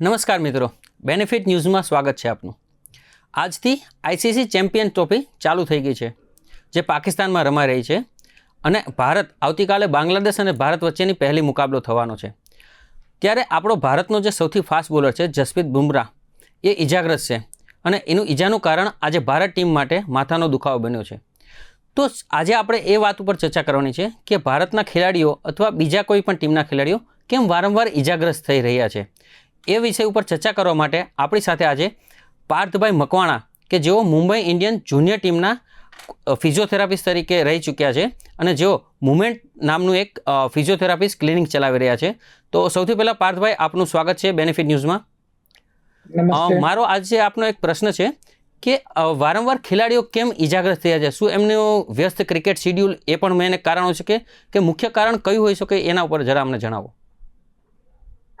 નમસ્કાર મિત્રો. બેનિફિટ ન્યૂઝમાં સ્વાગત છે આપનું. આજથી આઈસીસી ચેમ્પિયન ટ્રોફી ચાલુ થઈ ગઈ છે, જે પાકિસ્તાનમાં રમાઈ રહી છે અને ભારત આવતીકાલે બાંગ્લાદેશ અને ભારત વચ્ચેની પહેલી મુકાબલો થવાનો છે. ત્યારે આપણો ભારતનો જે સૌથી ફાસ્ટ બોલર છે, જસપ્રીત બુમરાહ, એ ઇજાગ્રસ્ત છે અને એનું ઈજાનું કારણ આજે ભારત ટીમ માટે માથાનો દુખાવો બન્યો છે. તો આજે આપણે એ વાત ઉપર ચર્ચા કરવાની છે કે ભારતના ખેલાડીઓ અથવા બીજા કોઈ પણ ટીમના ખેલાડીઓ કેમ વારંવાર ઇજાગ્રસ્ત થઈ રહ્યા છે? એ વિષય ઉપર ચર્ચા કરવા માટે આપણી સાથે આજે પાર્થભાઈ મકવાણા કે જેઓ મુંબઈ ઇન્ડિયન જુનિયર ટીમના ફિઝિયોથેરાપિસ્ટ તરીકે રહી ચૂક્યા છે અને જેઓ મુમેન્ટ નામનું એક ફિઝિયોથેરાપિસ્ટ ક્લિનિક ચલાવી રહ્યા છે. તો સૌથી પહેલાં પાર્થભાઈ આપનું સ્વાગત છે બેનિફિટ ન્યૂઝમાં. મારો આજે આપનો એક પ્રશ્ન છે કે વારંવાર ખેલાડીઓ કેમ ઇજાગ્રસ્ત થયા છે? શું એમનું વ્યસ્ત ક્રિકેટ શિડ્યુલ એ પણ મેં કારણો છે કે કે મુખ્ય કારણ કયું હોઈ શકે એના ઉપર જરા અમને જણાવો.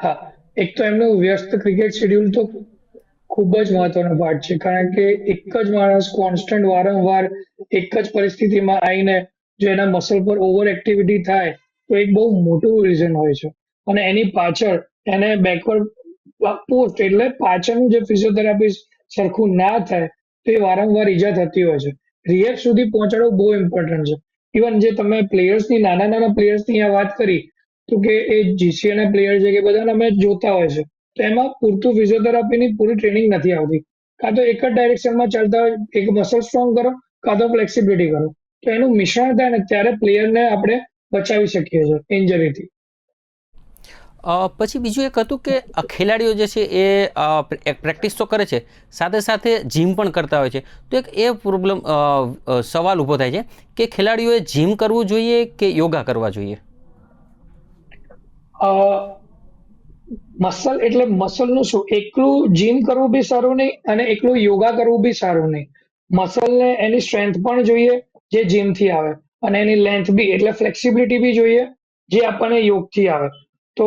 હા એક તો એમનું વ્યસ્ત ક્રિકેટ શેડ્યુલ તો ખૂબ જ મહત્વનો પાર્ટ છે, કારણ કે એક જ માણસ કોન્સ્ટન્ટ વારંવાર એક જ પરિસ્થિતિમાં આવીને જો એના મસલ પર ઓવર એક્ટિવિટી થાય, તો એક બહુ મોટું રીઝન હોય છે. અને એની પાછળ એને બેકવર્ડ પોસ્ટ એટલે પાછળનું જે ફિઝિયોથેરાપિસ્ટ સરખું ના થાય, તો એ વારંવાર ઈજા થતી હોય છે. રિએક્ટ સુધી પહોંચાડવું બહુ ઇમ્પોર્ટન્ટ છે. ઇવન જે તમે પ્લેયર્સની નાના નાના પ્લેયર્સની અહીંયા વાત કરી તો કે એ જીસીએના પ્લેયર છે કે બધાને અમે જોતા હોય છે. તો એમાં પૂરતું ફિઝિયોથેરાપીની પૂરી ટ્રેનિંગ નથી આવતી. કાં તો એક જ ડાયરેક્શનમાં ચાલતા હોય, એક મસલ સ્ટ્રોંગ કરો, કાં તો ફ્લેક્સિબિલિટી કરો. તો એનું મિશ્રણ થાય ને ત્યારે પ્લેયરને આપણે બચાવી શકીએ છીએ ઇન્જરીથી પછી બીજું એક હતું કે ખેલાડીઓ જે છે એ પ્રેક્ટિસ તો કરે છે, સાથે સાથે જીમ પણ કરતા હોય છે. તો એક એ પ્રોબ્લેમ સવાલ ઊભો થાય છે કે ખેલાડીઓએ જીમ કરવું જોઈએ કે યોગા કરવા જોઈએ? મસલ એટલે મસલનું શું? એકલું જીમ કરવું બી સારું નહીં અને એકલું યોગા કરવું બી સારું નહીં. મસલને એની સ્ટ્રેન્થ પણ જોઈએ, જે જીમથી આવે. અને એની લેન્થ બી, એટલે ફ્લેક્સિબિલિટી બી જોઈએ, જે આપણને યોગથી આવે. તો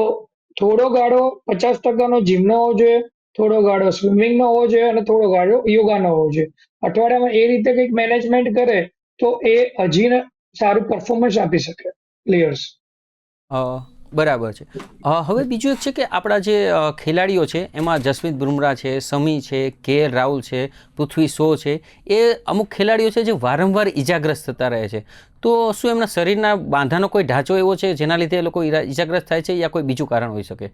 થોડો ગાળો પચાસ ટકાનો જીમનો હોવો જોઈએ, થોડો ગાળો સ્વિમિંગનો હોવો જોઈએ અને થોડો ગાળો યોગાનો હોવો જોઈએ. અઠવાડિયામાં એ રીતે કંઈક મેનેજમેન્ટ કરે, તો એ હજીને સારું પરફોર્મન્સ આપી શકે પ્લેયર્સ બરાબર છે. હવે બીજું એક છે કે આપણા જે ખેલાડીઓ છે, એમાં જસપ્રીત બુમરાહ છે, સમી છે, કે રાહુલ છે, પૃથ્વી શો છે, એ અમુક ખેલાડીઓ છે જે વારંવાર ઈજાગ્રસ્ત થતા રહે છે. તો શું એમના શરીરના બાંધાનો કોઈ ઢાંચો એવો છે જેના લીધે એ લોકો ઇજાગ્રસ્ત થાય છે યા કોઈ બીજું કારણ હોઈ શકે?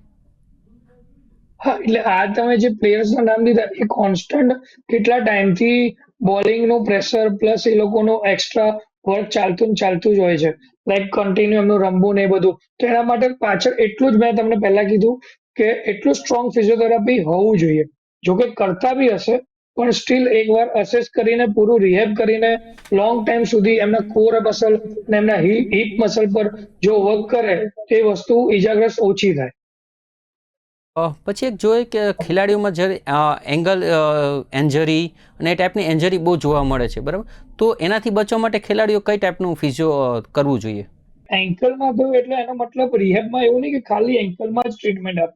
હા, એટલે આ તમે જે પ્લેયર્સના નામ લીધા એ કોન્સ્ટન્ટ કેટલા ટાઈમથી બોલિંગનું પ્રેશર પ્લસ એ લોકોનો એક્સ્ટ્રા વર્ક ચાલતું ને ચાલતું જ હોય છે. લાઈક કન્ટિન્યુ એમનું રમવું ને એ બધું. તો એના માટે પાછળ એટલું જ મેં તમને પહેલા કીધું કે એટલું સ્ટ્રોંગ ફિઝિયોથેરાપી હોવું જોઈએ. જો કે કરતા બી હશે, પણ સ્ટીલ એકવાર અસેસ કરીને, પૂરું રિહેબ કરીને લોંગ ટાઈમ સુધી એમના કોર મસલ અને એમના હિપ મસલ પર જો વર્ક કરે એ વસ્તુ ઈજાગ્રસ્ત ઓછી થાય. પછી એક જોઈએ કે ખેલાડીઓમાં જ્યારે એંગલ એન્જરી અને એ ટાઈપની એન્જરી બહુ જોવા મળે છે બરાબર? તો એનાથી બચવા માટે ખેલાડીઓ કઈ ટાઈપનું ફિઝિયો કરવું જોઈએ? એન્કલમાં થયું એટલે એનો મતલબ રિહેબમાં એવું નહીં કે ખાલી એન્કલમાં જ ટ્રીટમેન્ટ આપે.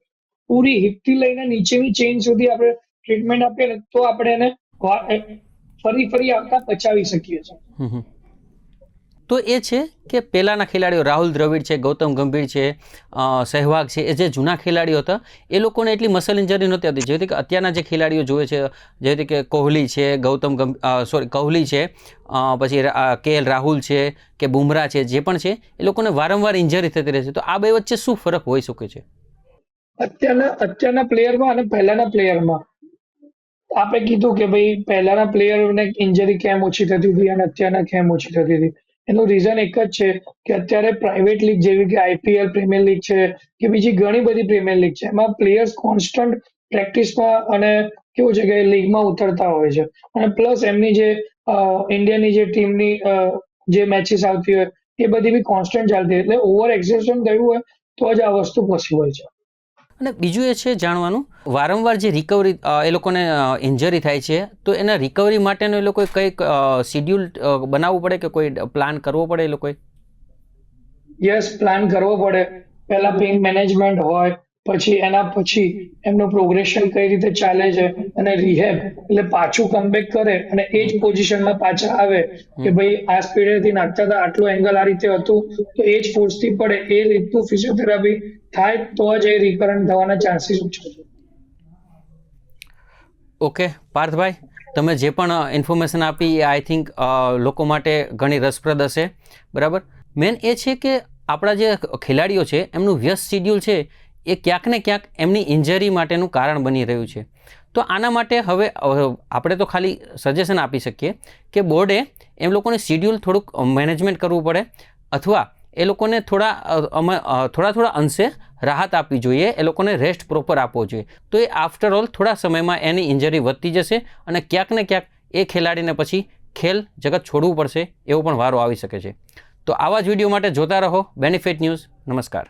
પૂરી હિપથી લઈને નીચેની ચેઇન સુધી આપણે ટ્રીટમેન્ટ આપીએ ને તો આપણે એને ફરી ફરી આવતા બચાવી શકીએ છીએ. તો એ છે કે પહેલાંના ખેલાડીઓ રાહુલ દ્રવિડ છે, ગૌતમ ગંભીર છે સહેવાગ છે, એ જે જૂના ખેલાડીઓ હતા, એ લોકોને એટલી મસલ ઇન્જરી નહોતી હતી જેવી કે અત્યારના જે ખેલાડીઓ જોઈએ છે જેવી રીતે કે કોહલી છે, ગૌતમ ગંભીર સોરી કોહલી છે પછી કે એલ રાહુલ છે, કે બુમરાહ છે, જે પણ છે, એ લોકોને વારંવાર ઇન્જરી થતી રહે છે. તો આ બે વચ્ચે શું ફરક હોઈ શકે છે? અત્યારના અત્યારના પ્લેયરમાં અને પહેલાના પ્લેયરમાં આપણે કીધું કે ભાઈ પહેલાના પ્લેયરને ઇન્જરી કેમ ઓછી થતી હતી અને અત્યારના કેમ ઓછી થતી હતી એનું રીઝન એક જ છે કે અત્યારે પ્રાઇવેટ લીગ જેવી કે આઈપીએલ પ્રીમિયર લીગ છે કે બીજી ઘણી બધી પ્રીમિયર લીગ છે. એમાં પ્લેયર્સ કોન્સ્ટન્ટ પ્રેક્ટિસમાં અને કેવું છે કે લીગમાં ઉતરતા હોય છે. અને પ્લસ એમની જે ઇન્ડિયાની જે ટીમની જે મેચિસ આવતી હોય, એ બધી બી કોન્સ્ટન્ટ ચાલતી હોય. એટલે ઓવર એક્ઝેશન થયું હોય તો જ આ વસ્તુ પોસિબલ છે. અને બીજું એ છે જાણવાનું, વારંવાર જે રિકવરી એ લોકોને ઇન્જરી થાય છે, તો એના રિકવરી માટેનો એ લોકોએ કંઈક શિડ્યુલ બનાવવું પડે કે કોઈ પ્લાન કરવો પડે એ લોકોએ? યસ પ્લાન કરવો પડે. પહેલાં પેઇન મેનેજમેન્ટ હોય પછી એના પછી એમનું પ્રોગ્રેશન કઈ રીતે ચાલે છે અને રિહેબ એટલે પાછું કમબેક કરે અને એ જ પોઝિશનમાં પાછા આવે કે ભાઈ આ સ્પીડેથી નાખતા હતા આટલું એંગલ આ રીતે હતું તો એ જ ફોર્સથી પડે એ રીતનું ફિઝિયોથેરાપી થાય તો જ એ રિકરન્ટ થવાના ચાન્સીસ ઓછા છે. ઓકે પાર્થભાઈ તમે જે પણ ઇન્ફોર્મેશન આપી એ આઈ થિંક લોકો માટે ઘણી રસપ્રદ હશે. બરાબર? મેન એ છે કે આપણા જે ખેલાડીઓ છે એમનું વ્યસ્ત શિડ્યુલ છે એ ક્યાંક ને ક્યાંક એમની ઇન્જરી માટેનું કારણ બની રહ્યું છે. તો આના માટે હવે આપણે તો ખાલી સજેશન આપી શકીએ કે બોર્ડે એમ લોકોને શિડ્યુલ થોડુંક મેનેજમેન્ટ કરવું પડે અથવા એ લોકોને થોડા થોડા થોડા અંશે રાહત આપવી જોઈએ, એ લોકોને રેસ્ટ પ્રોપર આપવો જોઈએ. તો એ આફ્ટર ઓલ થોડા સમયમાં એની ઇન્જરી વધતી જશે અને ક્યાંક ને ક્યાંક એ ખેલાડીને પછી ખેલ જગત છોડવું પડશે એવો પણ વારો આવી શકે છે. તો આવા જ વીડિયો માટે જોતા રહો બેનિફિટ ન્યૂઝ નમસ્કાર.